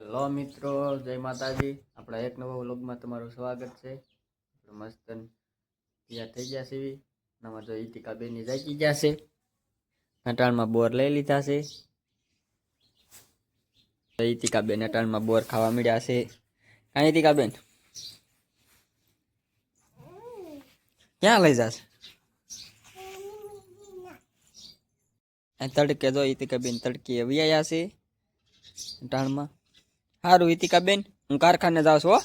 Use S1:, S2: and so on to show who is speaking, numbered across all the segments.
S1: Hello મિત્રો, જય માતાજી. આપણા એક નવા વ્લોગમાં તમારું સ્વાગત છે. મસ્ત તૈયાર થઈ ગયા છે નવા જો ઈતિકા બેન જાગી ગયા છે. અટાણમાં બોર લઈ લીધા છે. તો ઈતિકા બેન અટાણમાં બોર ખાવા મળ્યા છે. કાંઈ ઈતિકા બેન? ક્યાં લઈ જશે? તડકે જો ઈતિકા બેન તડકે આવ્યા છે અટાણમાં. સારું ઈતિકા બેન, હું કારખાને જાઉં છું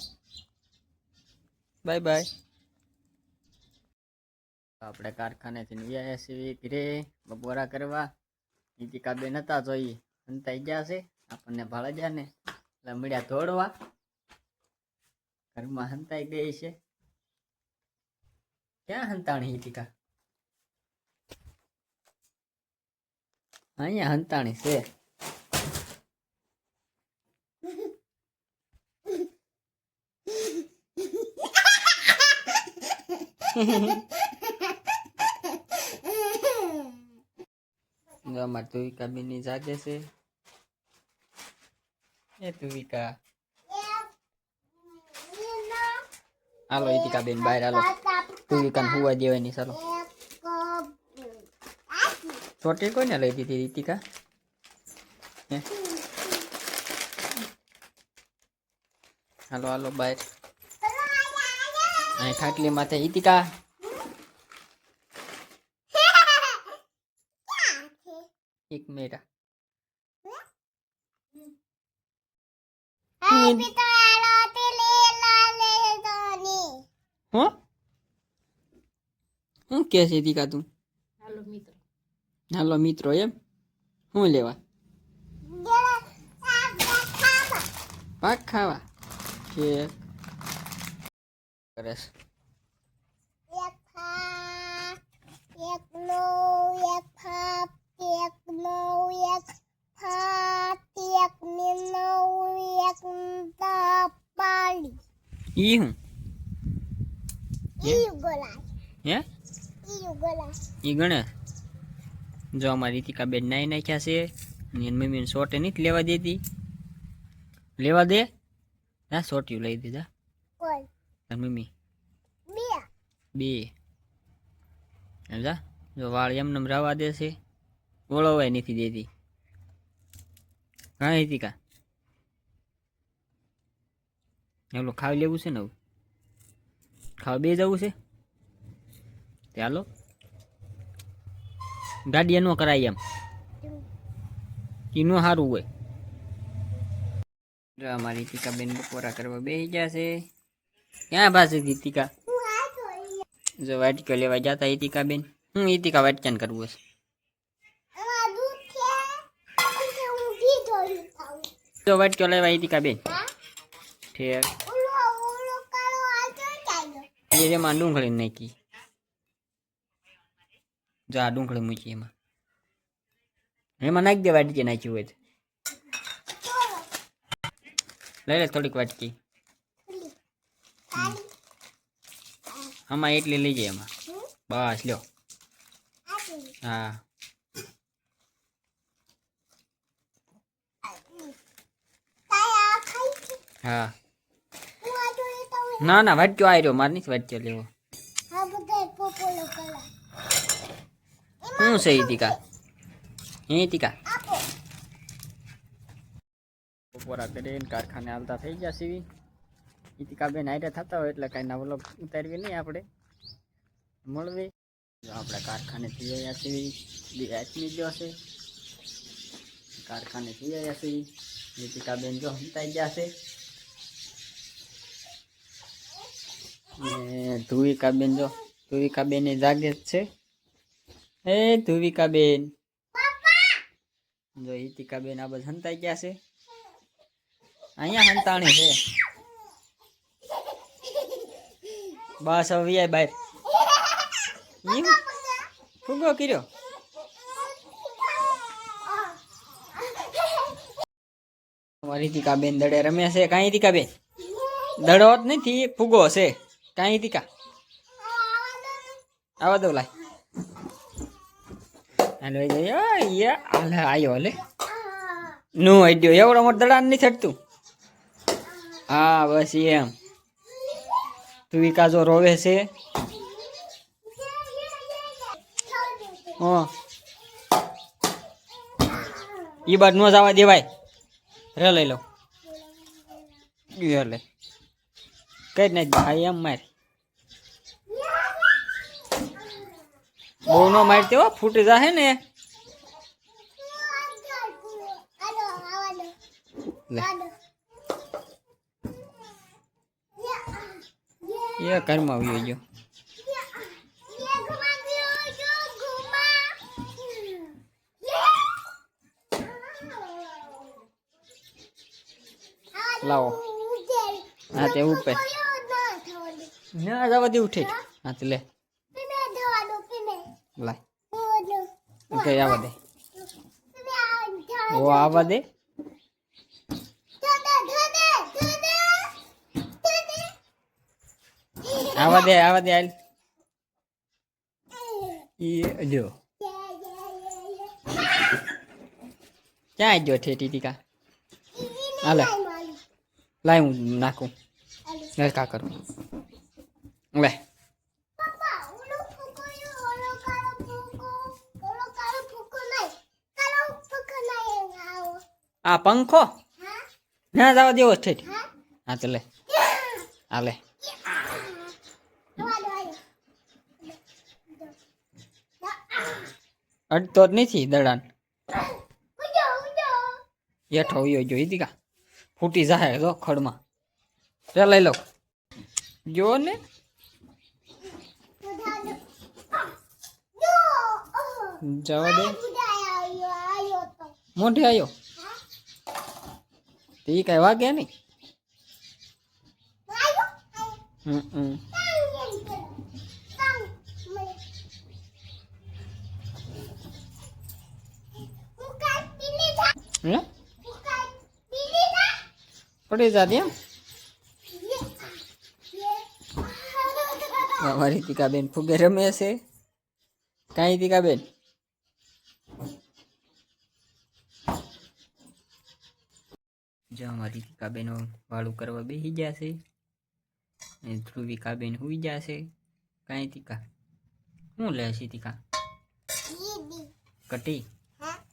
S1: બાય બાય. આપણે કારખાનેથી વ્યાયા છીએ ઘરે, બપોરા કરવા. ઈતિકા બેન હતા જોઈએ હંતાઈ ગયા છે, આપણને ભાળા ગયા ને એટલે મળ્યા ધોડવા ઘરમાં હંતાઈ ગઈ છે. ક્યાં હંતાણી ઈતિકા અહીંયા હંતાણી છે. જો અમાર તુવિકા બેની જાગે છે એ તુવિકા હાલો ઈતિકા બેન બહાર હાલો તુવિકા ને હુવા દેવાની ચાલો ચોટી કોઈને લઈ દીધી ઈતિકા હે હાલો હાલો બહાર અહીં ખાટલી માથે ઈતિકા એક મેરા. હું? કે છે દીકા તું?
S2: હાલો મિત્રો.
S1: હાલો મિત્રો એમ. હું લેવા? પાક ખાવા. કે કરે છે ઈ હું હે ઈ ગણે. જો અમારી રીતિકા બેન નાઈ નાખ્યા છે અને એની મમ્મીને શોર્ટ નહીં લેવા દેતી. લેવા દે? ના યુ લઈ દીધા તાર મમ્મી. બે. સમજા? જો વાળ એમ રવા દે છે. ઓળવાય નથી દેતી. હા રીતિકા એમલો ખાવી લેવું છે ને હવે? ખાવા બે જવું છે? ચાલો. ગાડી નો કરાય એમ. એનું સારું હોય. અમારી ટીકા બેન બપોરા કરવા બેસી ગયા છે. ક્યાં પાસે ટીકા જો વાટકો લેવા જતા ઈતિકા બેન હું ઈતિકા વાટક્યાન કરવું છે જો વાટકો લેવા ઈતિકા બેન ઠેક એમાં ડુંગળી નાખી. જો આ ડુંગળી મૂકી એમાં. એમાં નાખી દે વાટકી નાખ્યું હોય લઈ લે થોડીક વાટકી. આમાં એટલી લઈ જાય એમાં. બસ લ્યો. હા. હા. ના ના વાટક્યો આવી રહ્યો. મારે નથી વાટક્યો લેવો. શું છે ઈતિકા? ઈતિકા? બપોરા કરીને કારખાને આવતા થઈ ગયા સીવી. ઈતિકા આઈડિયા થતા હોય એટલે કાંઈ નવલો ઉતારવી નહીં આપણે. મળવી. જો આપણે કારખાને થઈ ગયા સીવી બી આચમી ગયો છે. કારખાને થઈ ગયા સીવી ઈતિકા જો હંતાઈ ગયા છે. ને ધુવિકા બેન જો ધુવિકાબેન એ જાગે જ છે. એ ધુવિકાબેન જો ઈતિકા બેન આ બધા હંતાઈ ગયા છે. અહીંયા હંતાણી છે. બસ હવે બાર. ઈમ ફુગો કર્યો? મારી ટીકા બેન દડે રમે છે. કાંઈ ટીકા બેન? દડો જ નથી, ફુગો છે. કાંઈ ટીકા? આવા દો લાય. હાલો યા હાલે, આયો નું આઈ આઈડિયો એવડો મોટો દડા નથી થતું હા, બસ એમ. તું વિકાસો રોવે છે. હા. ઈ બાદ નો જવા દેવાય રે લઈ લો. લે કઈ જ નાખ ભાઈ એમ મારી. બહુ નો મારતી હો ફૂટી જાહે ને. લે. એ ઘરમાં આવી ગયો લાવો. હા તે ઉપર ના જવા દે ઉઠે. હા તે લે. લાય. કઈ આવવા દે. ઓ આવવા દે. આવવા દે આવવા દે હાલ ઈ જો ક્યાં જો ઠેઠી ટીકા હાલે લાય હું નાખું. લે કા કરું. લે. આ પંખો? ના જવા દેવો ઠેઠ હા. તો લે. હાલે અડતો જ નથી દડાન. હેઠો ઉયો જો ઈદીકા. ફૂટી જાય જો ખડમાં. રે લઈ લો. જો ને. જવા દે. મોઢે આવ્યો તે કઈ વાગે નહીં? હમ હમ. હે? પડી જાતી એમ? અમારી ટીકાબેન ફુગે રમે છે. કાંઈ ટીકાબેન? જો અમારી ટીકાબેનો વાળું કરવા બેસી જશે અને ધ્રુવિકાબેન હુઈ જશે કાંઈ ટીકા? શું લે છે ટીકા? કટી?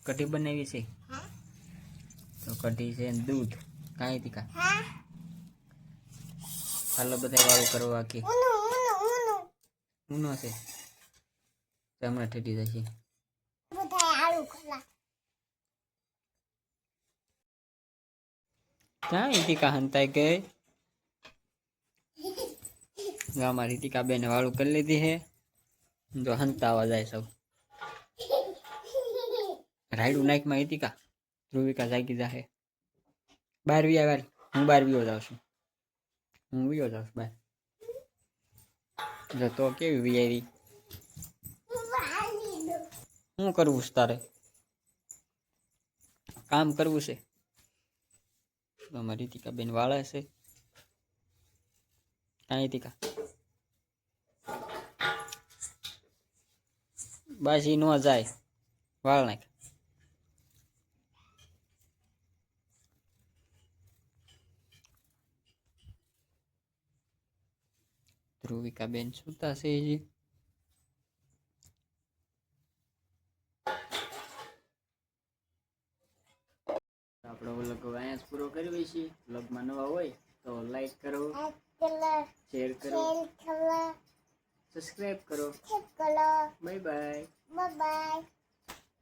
S1: કટી બનાવી છે? કઢી છે દૂધ. કાંઈ તીકા હાલો બધા વાળું કરવા કે ઊનો છે. હમણાં ઠેટી જશે. ક્યાં ટીકા હંતાઈ ગઈ. જો રીતિકા બેન વાળું કરી લીધી હે. જો હંતાવા જાય સૌ. રાયડું નાખમાં ટીકા ધ્રુવિકા જાગી જાહે. બાર વી આવ્યા હું બાર વિયો જાઉં છું. હું વિયો જાઉં છું, બાર. જતો કેવી વી આવી. શું કરવું છે તારે? કામ કરવું છે? અમારી રીતિકા બેન વાળા છે. કાંઈ રીતિકા. બાસી ન જાય. વાળ નાખ. ધ્રુવિકા બેન સુતા છે હજી આપણો વ્લોગ અહીંયા જ પૂરો કરીએ છીએ વ્લોગમાં નવા હોય તો લાઈક કરો શેર કરો સબસ્ક્રાઈબ કરો. Bye bye
S2: bye.